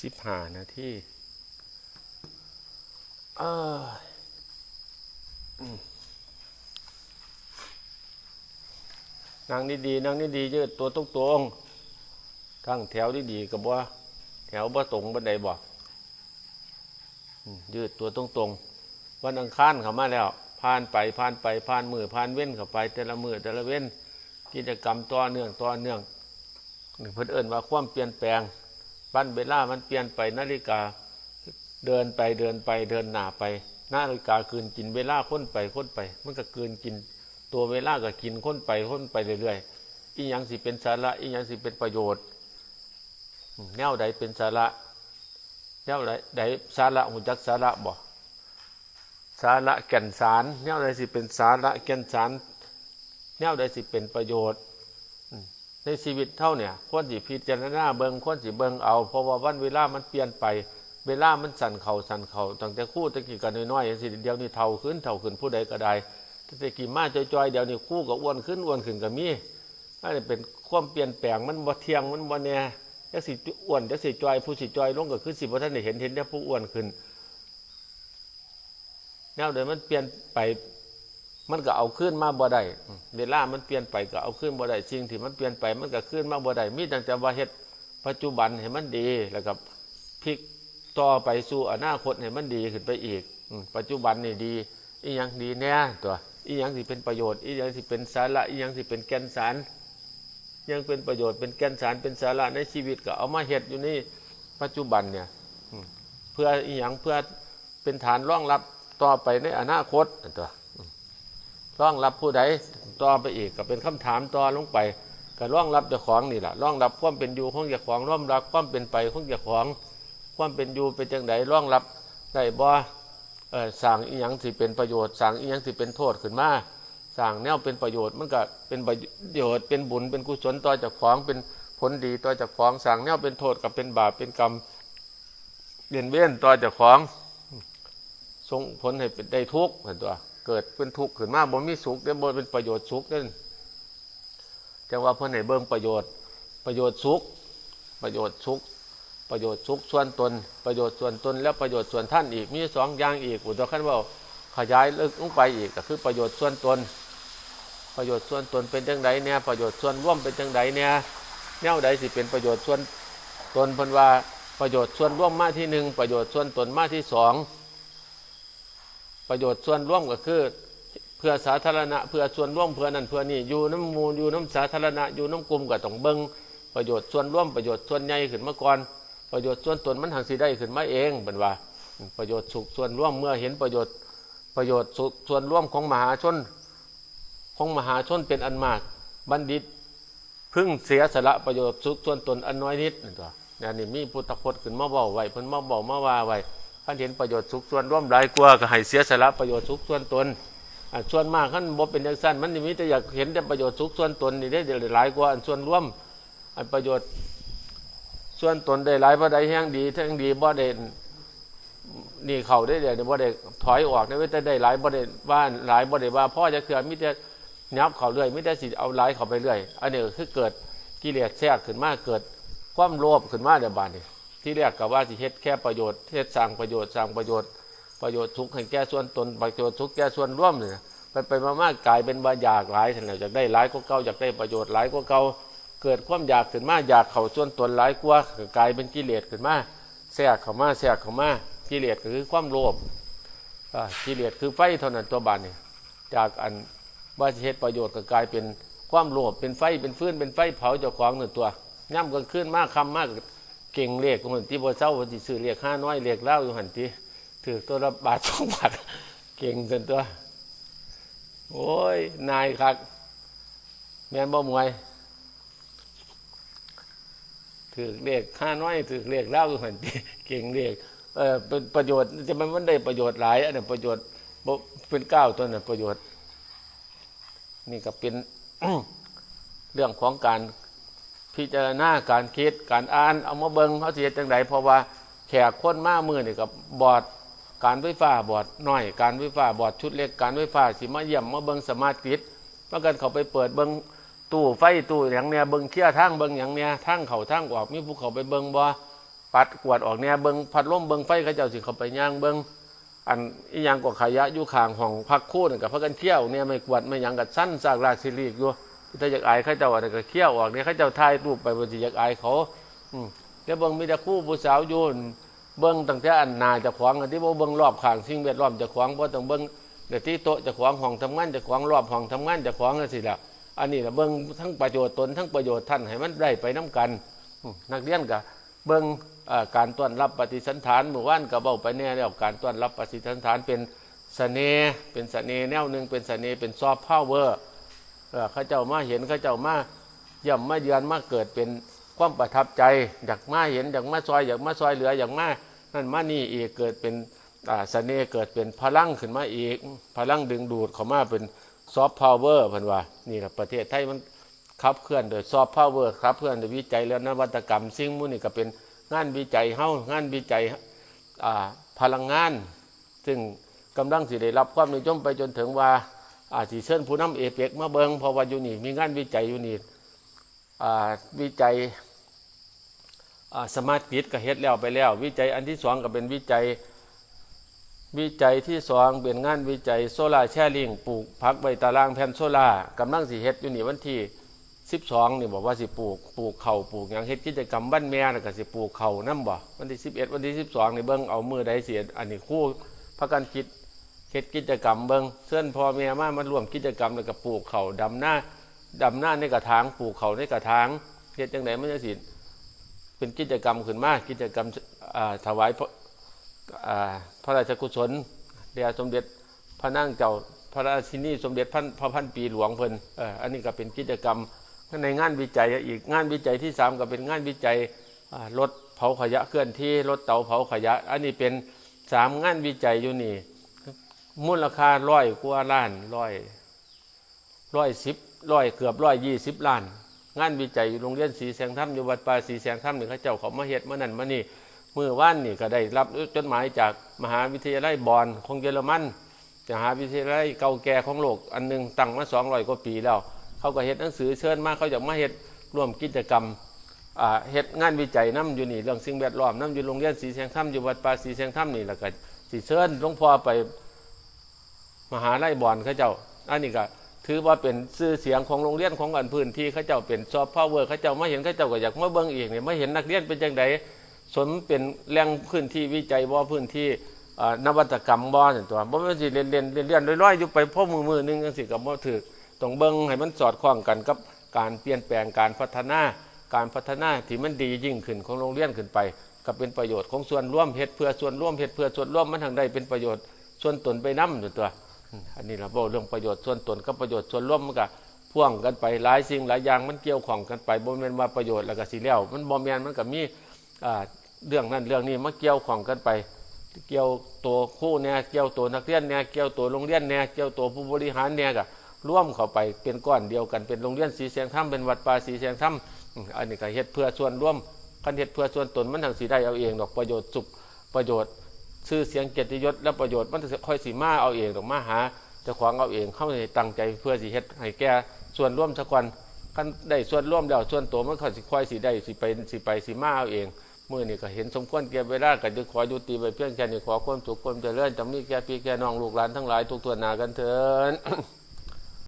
สิบหานาทีเออนั่งดีๆนั่งดีๆยืดตัวตรงๆทั้งแถวดีๆกับว่าแถวบ่ตรงบันไดบ่อืมยืดตัวตรงๆวันอังคารเข้ามาแล้ว ผ่านไปผ่านไปผ่านมือผ่านเว้นเข้าไป แต่ละมือแต่ละเว้นกิจกรรมต่อเนื่องต่อเนื่องนี่เพิ่นเอิ้นว่าความเปลี่ยนแปลง บ้านเวลามันเปลี่ยนไปนาฬิกาเดินไปเดินไปเดินหน้าไปนาฬิกาคืนกินเวลาค้นไปค้นไป มันก็คืนกิน ตัวเวลาก็กินค้นไปค้นไปเรื่อยๆอีหยังสิเป็นสาระอีหยังสิเป็นประโยชน์แนวใดเป็นสาระแนวใดใดสาระหุ่จักสาระบ่สาระแก่นสารแนวใดสิเป็นสาระแก่นสารแนวใดสิเป็นประโยชน์ ในชีวิตเท่าเนี่ยควรสิพิจารณาเบิงควรสิเบิงเอาเพราะว่าวันเวลามันเปลี่ยนไป เวลามันสั่นเขาสั่นเขาตั้งแต่คู่ตะกี้กันน้อยๆสิเดี๋ยวนี้เท่าขึ้นเท่าขึ้นผู้ใดก็ได้ตั้งแต่กี่มาจอยๆเดี๋ยวนี้คู่ก็อ้วนขึ้นอ้วนขึ้นก็มีอันนี้เป็นความเปลี่ยนแปลงมันบ่เที่ยงมันบ่แน่จักสิอ้วนจักสิจอยผู้สิจอยลงก็คือสิบ่ทันได้เห็นเห็นแต่ผู้อ้วนขึ้นแนวใดมันเปลี่ยนไป มันก็เอาขึ้นมาบ่ได้เวลามันเปลี่ยนไปก็เอาขึ้นบ่ได้สิ่งที่มันเปลี่ยนไป มันก็ขึ้นมาบ่ได้มีตั้งแต่ว่าเฮ็ดปัจจุบันให้มันดีแล้วก็พลิกต่อไปสู่อนาคตให้มันดีขึ้นไปอีก ปัจจุบันนี่ดี อีหยังดีแน่ตัวอีหยังสิเป็นประโยชน์อีหยังสิเป็นสาระอีหยังสิเป็นแก่นสารยังเป็นประโยชน์เป็นแก่นสารเป็นสาระในชีวิตก็เอามาเฮ็ดอยู่นี่ปัจจุบันเนี่ยเพื่ออีหยังเพื่อเป็นฐานรองรับต่อไปในอนาคตตัว ร่องรับผู้ใดต่อไปอีกก็เป็นคำถามต่อลงไปก็ร่องรับเจ้าของนี่แหละร่องรับความเป็นอยู่ของเจ้าของร่องรับความเป็นไปของเจ้าของ ความเป็นอยู่เป็นจังไดร่องรับได้บ่เออสั่งอีหยังสิเป็นประโยชน์สั่งอีหยังสิเป็นโทษขึ้นมาสั่งแนวเป็นประโยชน์มันก็เป็นประโยชน์เป็นบุญเป็นกุศลต่อเจ้าของเป็นผลดีต่อเจ้าของสั่งแนวเป็นโทษกับเป็นบาปเป็นกรรมเบียนเวียนต่อเจ้าของส่งผลให้เป็นได้ทุกข์เห็นตัว เกิดเป็นทุกข์ขึ้นมาบ่มีสุขได้บ่เป็นประโยชน์สุขนั่นจังว่าเพิ่นให้เบิ่งประโยชน์ ประโยชน์สุข ประโยชน์สุข ประโยชน์สุขส่วนตน ประโยชน์ส่วนตน และประโยชน์ส่วนท่านอีก มีสองอย่างอีกอุตคันว่าขยายลึกลงไปอีกก็คือประโยชน์ส่วนตน ประโยชน์ส่วนตนเป็นจังไดเนี่ยประโยชน์ส่วนร่วมเป็นจังไดเนี่ยแนวใดสิเป็นประโยชน์ส่วนตนเพิ่นว่าประโยชน์ส่วนร่วมมาที่หนึ่งประโยชน์ส่วนตนมาที่สอง ประโยชน์ส่วนร่วมก็คือเพื่อสาธารณะเพื่อส่วนร่วมเพื่อนั่นเพื่อนี่อยู่น้ำมูลอยู่น้ำสาธารณะอยู่น้ำกลุ่มก็ต้องเบิงประโยชน์ส่วนร่วมประโยชน์ส่วนใหญ่ขึ้นมาก่อนประโยชน์ส่วนตนมันหังสิได้ขึ้นมาเองเป็นว่าประโยชน์สุขส่วนร่วมเมื่อเห็นประโยชน์ประโยชน์สุขส่วนร่วมของมหาชนของมหาชนเป็นอันมากบัณฑิตพึ่งเสียสละประโยชน์สุขส่วนตนอันน้อยนิดนี่ตัวเนี่ยนี่มีพุทธพจน์ขึ้นมาบอกไว้เพิ่นมาบอกมาว่าไว้ ท่านเห็นประโยชน์สุขส่วนร่วมหลายกว่าก็ให้เสียสละประโยชน์สุขส่วนตนส่วนมากท่านบ่เป็นอย่างสั้นมันนี่มีแต่อยากเห็นแต่ประโยชน์สุขส่วนตนนี่ได้หลายกว่าอันส่วนร่วมอันประโยชน์ส่วนตนได้หลายบ่ได้แห่งดีแห่งดีบ่ได้นี่เขาได้เดี๋ยวบ่ได้ถอยออกได้แต่ได้หลายบ่ได้ว่าหลายบ่ได้ว่าพ่อจะเคือนมีแต่ยับเขาเรื่อยม่ได้สิเอาไล่เขาไปเรื่อยอันนี้คือเกิดกิเลสแทรกขึ้นมาเกิดความโลภขึ้นมาเดี๋ยวบานนี้ ที่แรกกับว่าสิเฮ็ดแค่ประโยชน์เฮ็ดสร้างประโยชน์สร้างประโยชน์ประโยชน์ทุกข์ให้แก้ส่วนตนประโยชน์ทุกข์แก้ส่วนร่วมเนี่ยไปไปมามากกลายเป็นว่าอยากหลายถึงอยากได้หลายก็เก่าอยากได้ประโยชน์หลายก็เก่าเกิดความอยากขึ้นมาอยากเขาส่วนตนหลายกว่าก็กลายเป็นกิเลสขึ้นมาแทรกเข้ามาแทรกเข้ามากิเลสคือความโลภกิเลสคือไฟเท่านั้นตัวบานนี่จากอันว่าเฮ็ดประโยชน์ก็กลายเป็นความโลภเป็นไฟเป็นฟืนเป็นไฟเผาเจ้าของหนึ่งตัวย่ำกลางคืนมากคำมาก เก่งเรียกคนที่บ่เจ้าวันที่ซื้อเรียกห้าน้อยเรียกเล่าอยู่หันที่ถือตัวละบาทสองบาทเก่งจนตัว โอ้ย นายครับแม่นบ่มวยถือเรียกห้าน้อยถือเรียกเล่าอยู่หันที่เก่งเรียกเออเป็นประโยชน์จะมันมันได้ประโยชน์หลายอันนี้ประโยชน์บ่เป็นเก้าตัวนั้นประโยชน์ นี่ก็เป็นเรื่องของการ พิจารณาการคิดการอ่านเอามาเบิงเขาเสียจังไดเพราะว่าแขกคนมามือนี่กับบอดการไฟฟ้าบอดน้อยการไฟฟ้าบอดชุดเล็กการไฟฟ้าสิมาเยี่ยมมาเบิงสมาร์ทกริดเมื่อกันเขาไปเปิดเบิงตู้ไฟตู้อย่างเนี้ยเบิงเคี่ยทางเบิงอย่างเนี้ยทางเขาทางออกมีภูเขาไปเบิงบ่ปัดกวดออกเนี่ยเบิงพัดลมเบิงไฟเขาเจ้าสิเขาไปย่างเบิงอันอีหยังก็ขยะอยู่ข้างห้องพักคู่นั่กับพักกันเที่ยวเนี่ยไม่กวดไม่ยังกับสั้นซากรากสิริกอยู่ ถ้าอยากอายเขาเจ้าอะไรก็เที่ยวออกเนี่ยเขาเจ้าถ่ายรูปไปบนสิอยากอายเขาอืมแล้วเบิงมีแต่คู่ผู้สาวยู่เบิ้งตั้งแต่อันนาจะขวางอันที่บ่เบิ้งรอบข้างสิ่งแวดล้อมจะขวางบ่ต้องเบิ้งเดี๋ยวที่โต๊ะจะขวางห้องทำงานจะขวางรอบห้องทำงานจะขวางนั่นสิล่ะอันนี้ละเบิ้งทั้งประโยชน์ตนทั้งประโยชน์ท่านให้มันได้ไปน้กันนักเรียนก็เบิ่งการต้อนรับปฏิสันฐานเมื่อวานก็เบ้าไปแน่แล้วการต้อนรับปฏิสันฐานเป็นเสน่ห์เป็นเสน่ห์แนวหนึ่งเป็นเสน่ห์เป็นซอฟต์พาวเวอร์ เออเขาเจ้ามาเห็นเขาเจ้ามาย่ำมาเยือนมาเกิดเป็นความประทับใจอยากมาเห็นอยากมาซอยอยากมาซอยเหลืออยากมานั่นมานี่อีกเกิดเป็นเสน่ห์เกิดเป็นพลังขึ้นมาอีก พลังดึงดูดเขามาเป็นซอฟต์พาวเวอร์พิ่นว่านี่แหละประเทศไทยมันขับเคลื่อนโดยซอฟต์พาวเวอร์ขับเคลื่อนโดยวิจัยและนวัตกรรมสิ่งมูนี่ก็เป็นงานวิจัยเฮ้างานวิจัยพลังงาน ซึ่งกำลังสิได้รับความนิยมไปจนถึงว่า อาสิเชิญผู้นำเอเปกมาเบิงเพราะว่าอยู่นี่มีงานวิจัยอยู่นี่อ่าวิจัยอาสมาร์ทกริดก็เฮ็ดแล้วไปแล้ว วิจัยอันที่สองก็เป็นวิจัยวิจัยที่สองเป็นงานวิจัยโซลาแช่ลิงปลูกพักใบตารางแผ่นโซลากำลังสิเฮ็ดอยู่นี่วันที่12นี่บอกว่าสิปลูกปลูกเขาปลูกหยังเฮ็ดกิจกรรมบ้านแม่แล้วก็สิปลูกเขานํบ่วันที่11วันที่12นี่เบิ่งเอามือใดสิอันนี้คู่พากันคิด เฮ็ดกิจกรรมเบิงเชิญพ่อแม่มามาร่วมกิจกรรมแล้วก็ปลูกเขาดำหน้าดำหน้าในกระถางปลูกเขาในกระถางเฮ็ดจังไดมันจะสิเป็นกิจกรรมขึ้นมากิจกรรมอ่าถวายพระอ่าพระราชกุศลเดียสมเด็จพระนั่งเจ้าพระราชินีสมเด็จพันพระพันปีหลวงเพิ่นเอออันนี้ก็เป็นกิจกรรมในงานวิจัยอีกงานวิจัยที่สามก็เป็นงานวิจัยรถเผาขยะเคลื่อนที่รถเตาเผาขยะ อันนี้เป็นสามงานวิจัยอยู่นี่ มูลค่าร้อยกว่าล้านร้อยร้อยสิบร้อยเกือบร้อยยี่สิบล้าน งานวิจัยอยู่โรงเรียนสีแสงธรรมอยู่วัดป่าสีแสงธรรมนี่เขาเจ้าเขามาเฮ็ดมานั่นมานี่มื่อว่านนี่ก็ได้รับจดหมายจากมหาวิทยาลัยบอนของเยอรมันมหาวิทยาลัยเก่าแก่ของโลกอันหนึงตั้งมาสองร้อยกว่าปีแล้ว เขาก็เฮ็ดหนังสือเชิญมาเขาอยากมาเฮ็ดร่วมกิจกรรมเฮ็ดงานวิจัยน้ำอยู่นี่เรื่องสิ่งแวดล้อมน้ำอยู่โรงเรียนสีแสงธรรมอยู่วัดป่าสีแสงธรรมนี่แล้วก็สีเชิญหลวงพ่อไป มหาลัยบอนเขาเจ้าอันนี้ก็ถือว่าเป็นชื่อเสียงของโรงเรียนของอันพื้นที่เขาเจ้าเป็นซอฟต์พาวเวอร์เขาเจ้ามาเห็นเขาเจ้าก็อยากมาเบิ่งอีกเนี่ยมาเห็นนักเรียนเป็นจังไดสนเป็นแหล่งพื้นที่วิจัยบ่พื้นที่นวัตกรรมบ่นั่นตัวบ่แม่นสิเรียนเรียนเรียนเรียนลอยๆอยู่ไปพ่อมือมือหนึงจังซี่ก็บ่ถูกต้องเบิ่งให้มันสอดคล้องกันกับการเปลี่ยนแปลงการพัฒนาการพัฒนาที่มันดียิ่งขึ้นของโรงเรียนขึ้นไปก็เป็นประโยชน์ของส่วนร่วมเฮ็ดเพื่อส่วนร่วมเฮ็ดเพื่อส่วนร่วมมันทางใดเป็นประโยชน์ส่วนตนไปนำตัว อันนี้เราบอกเรื่องประโยชน์ส่วนตนกับประโยชน์ส่วนร่วมมันก็พ่วงกันไปหลายสิ่งหลายอย่างมันเกี่ยวข้องกันไปบ่แมนว่าประโยชน์แล้วก็สิแล้วมันบ่แมนมันก็มีเรื่องนั้นเรื่องนี้มาเกี่ยวข้องกันไป เกี่ยวตัวคู่เนี่ยเกี่ยวตัวนักเรียนเนี่ยเกี่ยวตัวโรงเรียนเนี่ยเกี่ยวตัวผู้บริหารเนี่ยก็ร่วมเข้าไปเป็นก้อนเดียวกันเป็นโรงเรียนสีแสงถ้ำเป็นวัดป่าสีแสงถ้ำอืมอันนี้ก็เฮ็ดเพื่อส่วนร่วมคันเฮ็ดเพื่อส่วนตนมันทางสีได้เอาเองดอกประโยชน์สุขประโยชน์ ชื่อเสียงเกียรติยศและประโยชน์มันจะค่อยสีมาเอาเองดอมาหาเจะขวางเอาเองเข้าในตั้งใจเพื่อสิเฮ็ดให้แก่ส่วนร่วมสักวันกันได้ส่วนร่วมแล้วส่วนตัวมันค่อยสิค่อยสีได้สิไปสิไปสีมาเอาเองเมื่อนี่ก็เห็นสมควรเก็บเวลาก็จะขอยุติไปเพียงแค่นี้ขอความสุขความเจริญจำนี้แก่พี่แก่น้องลูกหลานทั้งหลายทุกตัวหนากันเถิด